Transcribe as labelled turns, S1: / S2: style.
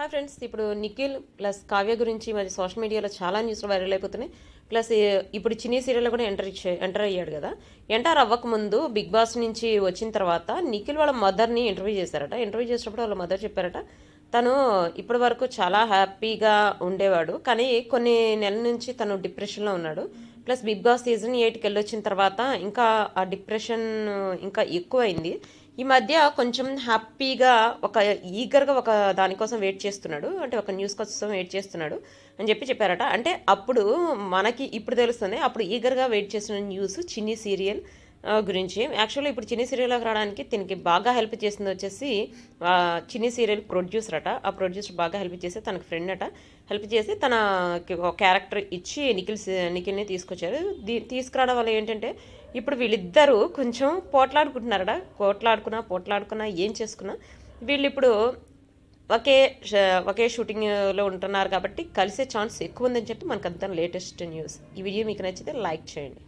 S1: Hi friends ఇప్పుడు Nikhil plus Kavya గురించి మరి సోషల్ మీడియాలో చాలా న్యూస్లు వైరల్ అయిపోతున్నాయి. ప్లస్ ఇప్పుడు చిన్ని సీరియల్లో కూడా ఎంటర్ ఇచ్చే ఎంటర్ అయ్యాడు కదా. ఎంటర్ అవ్వకముందు బిగ్ బాస్ నుంచి వచ్చిన తర్వాత నిఖిల్ వాళ్ళ మదర్ని ఇంటర్వ్యూ చేశారట. ఇంటర్వ్యూ చేసినప్పుడు వాళ్ళ మదర్ చెప్పారట తను ఇప్పటి వరకు చాలా హ్యాపీగా ఉండేవాడు. కానీ కొన్ని నెలల నుంచి తను డిప్రెషన్లో ఉన్నాడు. ప్లస్ బిగ్ బాస్ సీజన్ ఎయిట్కి వెళ్ళొచ్చిన తర్వాత ఇంకా ఆ డిప్రెషన్ ఇంకా ఎక్కువైంది. ఈ మధ్య కొంచెం హ్యాపీగా ఒక ఈగర్గా ఒక దానికోసం వెయిట్ చేస్తున్నాడు. అంటే ఒక న్యూస్ కోసం వెయిట్ చేస్తున్నాడు అని చెప్పి చెప్పారట. అంటే అప్పుడు మనకి ఇప్పుడు తెలుస్తుంది అప్పుడు ఈగర్గా వెయిట్ చేసిన న్యూస్ చిన్ని సీరియల్ గురించి. యాక్చువల్లీ ఇప్పుడు చిన్ని సీరియల్లోకి రావడానికి దీనికి బాగా హెల్ప్ చేసింది వచ్చేసి చిన్ని సీరియల్ ప్రొడ్యూసర్ అట. ఆ ప్రొడ్యూసర్ బాగా హెల్ప్ చేసి తనకు ఫ్రెండ్ అట. హెల్ప్ చేసి తనకి ఒక క్యారెక్టర్ ఇచ్చి నిఖిల్ నిఖిల్ని తీసుకొచ్చారు. దీ తీసుకురావడం వల్ల ఏంటంటే ఇప్పుడు వీళ్ళిద్దరూ కొంచెం పోట్లాడుకుంటున్నారట. పోట్లాడుకున్నా పోట్లాడుకున్నా ఏం చేసుకున్నా వీళ్ళు ఇప్పుడు ఒకే ఒకే షూటింగ్లో ఉంటున్నారు కాబట్టి కలిసే ఛాన్స్ ఎక్కువ ఉందని చెప్పి మనకు అంతా లేటెస్ట్ న్యూస్ ఈ వీడియో మీకు నచ్చితే లైక్ చేయండి.